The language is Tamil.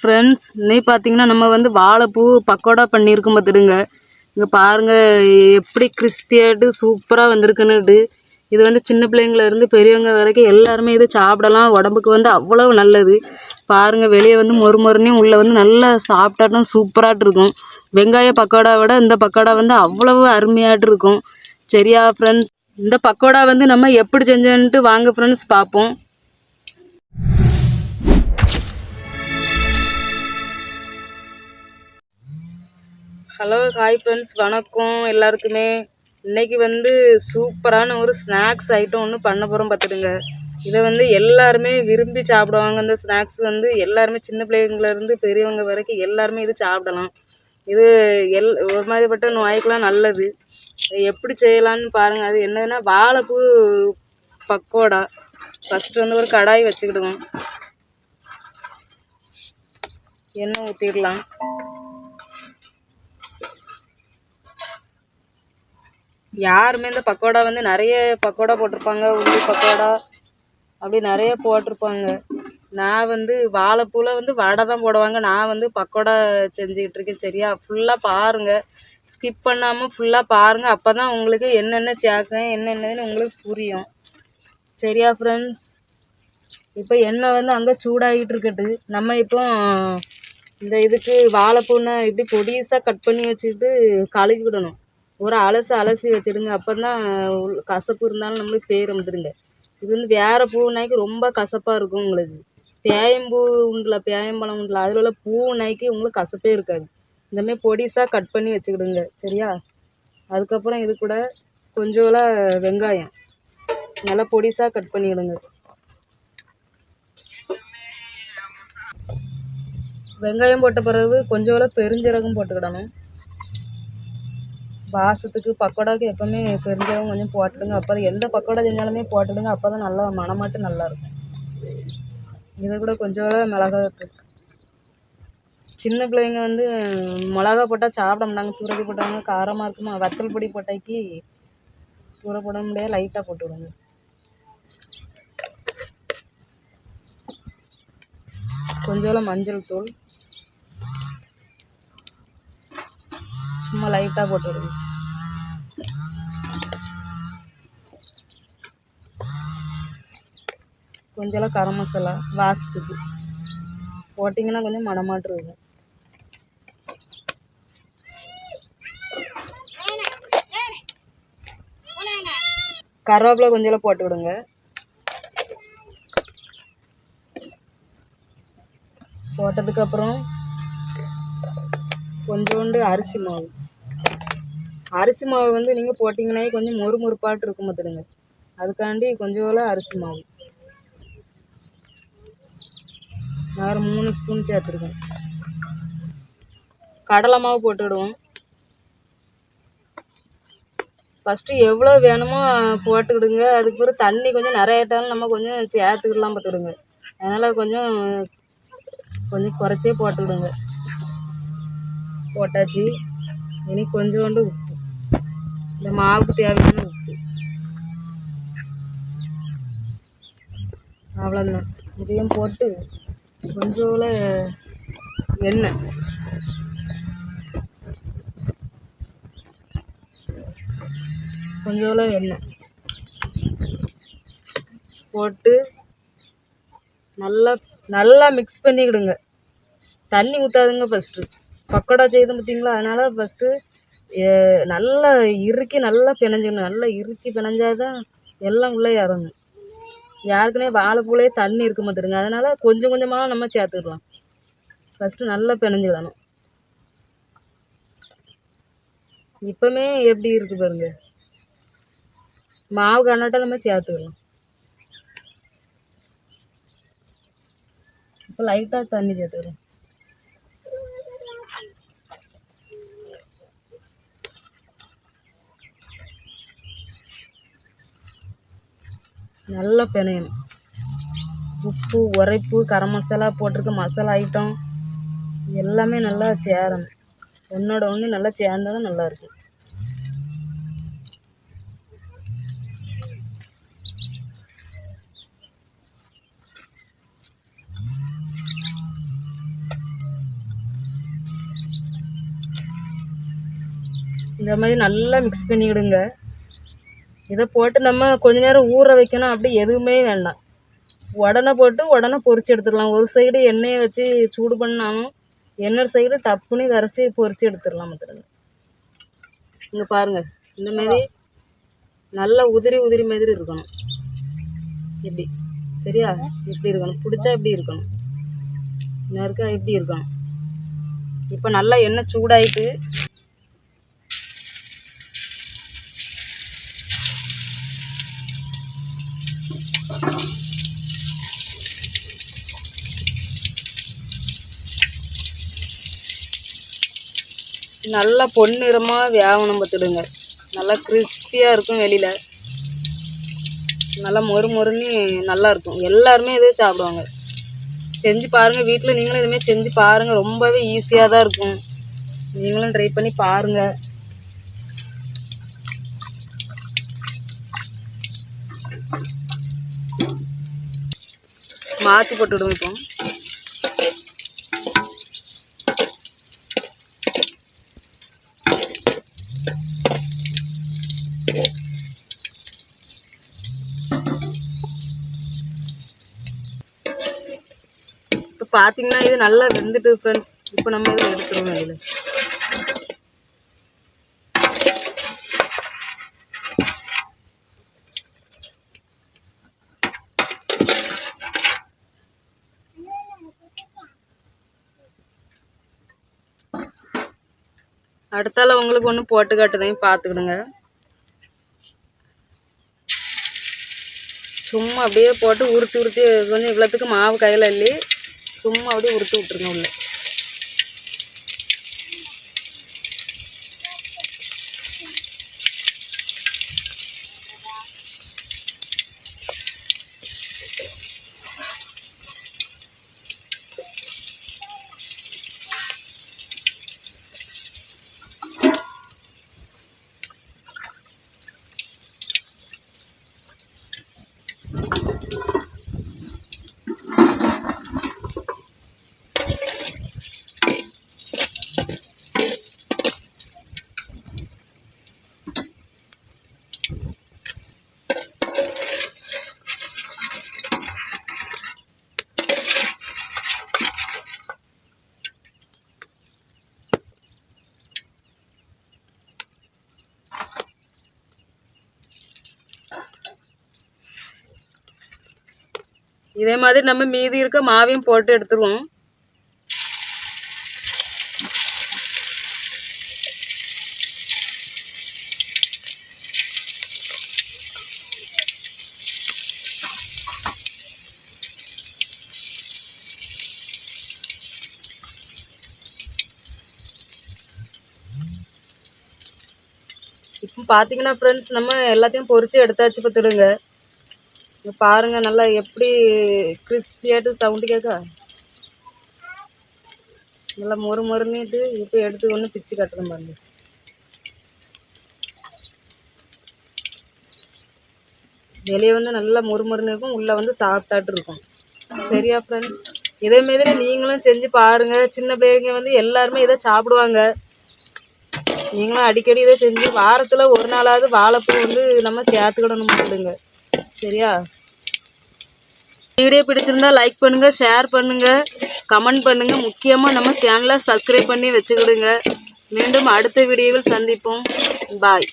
ஃப்ரெண்ட்ஸ் இன்னைக்கு பார்த்தீங்கன்னா நம்ம வந்து வாழைப்பூ பக்கோடா பண்ணியிருக்கோம் பார்த்துடுங்க இங்கே பாருங்கள் எப்படி கிறிஸ்பியாட்டு சூப்பராக வந்திருக்குன்னுட்டு இது. வந்து சின்ன பிள்ளைங்கள இருந்து பெரியவங்க வரைக்கும் எல்லாருமே இது சாப்பிடலாம். உடம்புக்கு வந்து அவ்வளவு நல்லது. பாருங்கள் வெளியே வந்து மொறு மொறுனையும் உள்ளே வந்து நல்லா சாப்பிட்டாட்டும் சூப்பராட்டு இருக்கும். வெங்காய பக்கோடா விட இந்த பக்கோடா வந்து அவ்வளவு அருமையாட்டு இருக்கும். சரியா ஃப்ரெண்ட்ஸ் இந்த பக்கோடா வந்து நம்ம எப்படி செஞ்சோன்ட்டு வாங்க ஃப்ரெண்ட்ஸ் பார்ப்போம் ஹலோ ஹாய் ஃப்ரெண்ட்ஸ் வணக்கம். எல்லாருக்குமே. இன்றைக்கி வந்து சூப்பரான ஒரு ஸ்நாக்ஸ் ஐட்டம் ஒன்று பண்ண போகிறோம் பார்த்துடுங்க இதை வந்து எல்லாருமே விரும்பி சாப்பிடுவாங்க. இந்த ஸ்நாக்ஸ் வந்து எல்லாருமே சின்ன பிள்ளைங்களேருந்து பெரியவங்க வரைக்கும் எல்லாருமே இது சாப்பிடலாம். இது எல் ஒரு மாதிரிப்பட்ட நோய்க்கெலாம் நல்லது. எப்படி செய்யலான்னு பாருங்கள் அது என்னதுன்னா வாழைப்பூ பக்கோடா. ஃபஸ்ட்டு வந்து ஒரு கடாய் வச்சுக்கிடுவோம். எண்ணெய் ஊற்றிடலாம் யாருமே இந்த பக்கோடா வந்து நிறைய பக்கோடா போட்டிருப்பாங்க உள்ளி பக்கோடா அப்படி நிறைய போட்டிருப்பாங்க. நான் வந்து வாழைப்பூவில் வந்து வடை தான் போடுவாங்க. நான் வந்து பக்கோடா செஞ்சுக்கிட்டு இருக்கேன். சரியா? ஃபுல்லாக பாருங்கள் ஸ்கிப் பண்ணாமல் ஃபுல்லாக பாருங்கள் அப்போ தான் உங்களுக்கு என்னென்ன சேர்க்குறேன் என்னென்னன்னு உங்களுக்கு புரியும். சரியா ஃப்ரெண்ட்ஸ் இப்போ எண்ணெய் வந்து அங்கே சூடாகிட்டு இருக்கட்டு நம்ம இப்போ இந்த இதுக்கு வாழைப்பூனை இப்படி பொடிசாக கட் பண்ணி வச்சுக்கிட்டு கழுவி ஒரு அலசு அலசி வச்சிடுங்க. அப்போ தான் கசப்பு இருந்தாலும் நம்மளுக்கு பேர் வந்துடுங்க இது வந்து வேறு பூனாய்க்கு ரொம்ப கசப்பாக இருக்கும் உங்களுக்கு. பேயம்பூ உண்டுல பேயம்பழம் உண்டுல அதில் உள்ள பூனாய்க்கு உங்களுக்கு கசப்பே இருக்காது. இந்தமாரி பொடிசாக கட் பண்ணி வச்சுக்கிடுங்க. சரியா? அதுக்கப்புறம் இது கூட கொஞ்சோல வெங்காயம். நல்லா பொடிசாக கட் பண்ணிவிடுங்க வெங்காயம் போட்ட பிறகு கொஞ்சோல பெருஞ்சீரகம் போட்டுக்கிடணும். வாசத்துக்கு பக்கோடாவுக்கு எப்போவுமே பெருஞ்சீரகம் கொஞ்சம் போட்டுடுங்க. அப்போ தான் எந்த பக்கோடா செஞ்சாலுமே போட்டுடுங்க. அப்போ தான் நல்லா மணமாட்டு நல்லாயிருக்கும் இது கூட கொஞ்சம் மிளகா சின்ன பிள்ளைங்க வந்து மிளகா போட்டால் சாப்பிட மாட்டாங்க. சூரதி போட்டாங்க காரமாக இருக்குமா? வத்தல் பொடி போட்டாக்கி தூர போட முடியாது. லைட்டாக போட்டு விடுங்க. கொஞ்சோல மஞ்சள் தூள். சும்மா லைட்டாக போட்டு விடுங்க. கொஞ்சம் கரம் மசாலா வாசத்துக்கு. போட்டிங்கன்னா கொஞ்சம் மணமாட்டு இருக்கும். கருவேப்பிலை கொஞ்சம் போட்டு விடுங்க. போட்டதுக்கப்புறம் கொஞ்சோண்டு அரிசி மாவு. அரிசி மாவு வந்து நீங்கள் போட்டிங்கன்னா கொஞ்சம் மொறு மொறுப்பாட்டு இருக்கும் பார்த்துடுங்க அதுக்காண்டி கொஞ்சோல அரிசி மாவு. நான் ஒரு மூணு ஸ்பூன் சேர்த்துருக்கேன். கடலை மாவு போட்டுவிடுவோம் ஃபஸ்ட்டு எவ்வளோ வேணுமோ போட்டுக்கிடுங்க. அதுக்கு பிறகு தண்ணி கொஞ்சம் நிறைய ஆயிட்டாலும் நம்ம கொஞ்சம் சேர்த்துக்கிடலாம் பார்த்துக்கிடுங்க அதனால் கொஞ்சம் கொஞ்சம் குறைச்சே போட்டுக்கிடுங்க. போட்டாச்சு. இனி கொஞ்சோண்டு உப்பு. இந்த மாவுக்கு தேவையான உப்பு. அவ்வளோதான் இதையும் போட்டு கொஞ்சோல எண்ணெய். கொஞ்சோல எண்ணெய். போட்டு நல்லா நல்லா மிக்ஸ் பண்ணிக்கிடுங்க. தண்ணி ஊற்றாதுங்க ஃபஸ்ட்டு பக்கோடா செய்து பார்த்தீங்களா அதனால் ஃபஸ்ட்டு நல்லா இறுக்கி நல்லா பிணைஞ்சிக்கணும். நல்லா இறுக்கி பிணைஞ்சா தான் எல்லாம் உள்ளே இறங்கும். யாருக்குனே வாழைப்பூலே தண்ணி இருக்க மாட்டேருங்க அதனால் கொஞ்சம் கொஞ்சமாக நம்ம சேர்த்துக்கலாம். ஃபஸ்ட்டு நல்லா பிணைஞ்சிடணும் இப்போமே எப்படி இருக்கு பாருங்க. மாவு கண்ணாட்டம் நம்ம சேர்த்துக்கலாம். இப்போ லைட்டாக தண்ணி சேர்த்துக்கிறோம் நல்லா பினையணும் உப்பு உரைப்பு கரம் மசாலா போட்டிருக்க மசாலா ஐட்டம் எல்லாமே நல்லா சேரணும். ஒன்றோட ஒன்று நல்லா சேர்ந்தால் தான் நல்லாயிருக்கும் இந்த மாதிரி நல்லா மிக்ஸ் பண்ணிவிடுங்க இதை போட்டு நம்ம கொஞ்ச நேரம் ஊற வைக்கணும். அப்படி எதுவுமே வேண்டாம். உடனே போட்டு உடனே பொரிச்சு எடுத்துடலாம். ஒரு சைடு எண்ணெயை வச்சு சூடு பண்ணாலும் இன்னொரு சைடு டப்புன்னு விரசி பொரிச்சு எடுத்துடலாம் மற்ற இங்கே பாருங்கள் இந்த மாதிரி நல்லா உதிரி உதிரி மாதிரி இருக்கணும். இப்படி. சரியா? இப்படி இருக்கணும். பிடிச்சா இப்படி இருக்கணும். நறுக்கா இப்படி இருக்கணும். இப்போ நல்லா எண்ணெய் சூடாயிட்டு நல்லா பொன்னிறமாக வேகணும் பார்த்துடுங்க. நல்லா கிறிஸ்பியாக இருக்கும் வெளியில். நல்லா மொறு மொறுன்னு நல்லா இருக்கும். எல்லாருமே இதே சாப்பிடுவாங்க. செஞ்சு பாருங்கள் வீட்டில் நீங்களும் இதுமாரி செஞ்சு பாருங்கள் ரொம்பவே ஈஸியாக தான் இருக்கும். நீங்களும் ட்ரை பண்ணி பாருங்கள் மாற்றி போட்டுவிடுவோம் இப்போ. பார்த்தீங்கன்னா இது நல்லா வெந்துட்டு ஃப்ரெண்ட்ஸ் இப்போ நம்ம இதை எடுத்துருவோம் இதில் அடுத்தால உங்களுக்கு ஒன்று போட்டு காட்டுதையும் பார்த்துக்கிடுங்க சும்மா அப்படியே போட்டு உருட்டி உருட்டி கொஞ்சம் இவ்வளோத்துக்கு மாவு கையில் அள்ளி சும்மா அப்படியே உருட்டி விட்ருங்க உள்ள இதே மாதிரி நம்ம மீதி இருக்க மாவையும் போட்டு எடுத்துருவோம். இப்போ பார்த்தீங்கன்னா ஃப்ரெண்ட்ஸ் நம்ம எல்லாத்தையும் பொறிச்சு எடுத்தாச்சு பார்த்துடுங்க. பாருங்க நல்லா எப்படி கிறிஸ்பியாட்டு சவுண்டு கேட்கா. நல்லா மொறு மொறுன்னுட்டு இப்போ எடுத்து ஒன்று பிச்சு கட்டுறோம் பாருங்க. வெளியே வந்து நல்லா மொறுமொறுன்னு இருக்கும் உள்ளே வந்து சாப்பிட்டாட்டு இருக்கும். சரியா ஃப்ரெண்ட்ஸ் இதே மாதிரி நீங்களும் செஞ்சு பாருங்க. சின்ன பிள்ளைங்க வந்து எல்லாருமே இதை சாப்பிடுவாங்க. நீங்களும் அடிக்கடி இதை செஞ்சு வாரத்தில் ஒரு நாளாவது வாழைப்பூ வந்து நம்ம சேர்த்துக்கிடணும் மாட்டுங்க சரியா? வீடியோ பிடிச்சிருந்தா லைக் பண்ணுங்கள் ஷேர் பண்ணுங்கள் கமெண்ட் பண்ணுங்கள் முக்கியமாக நம்ம சேனலை சப்ஸ்கிரைப் பண்ணி வச்சுக்கிடுங்க. மீண்டும் அடுத்த வீடியோவில் சந்திப்போம். பாய்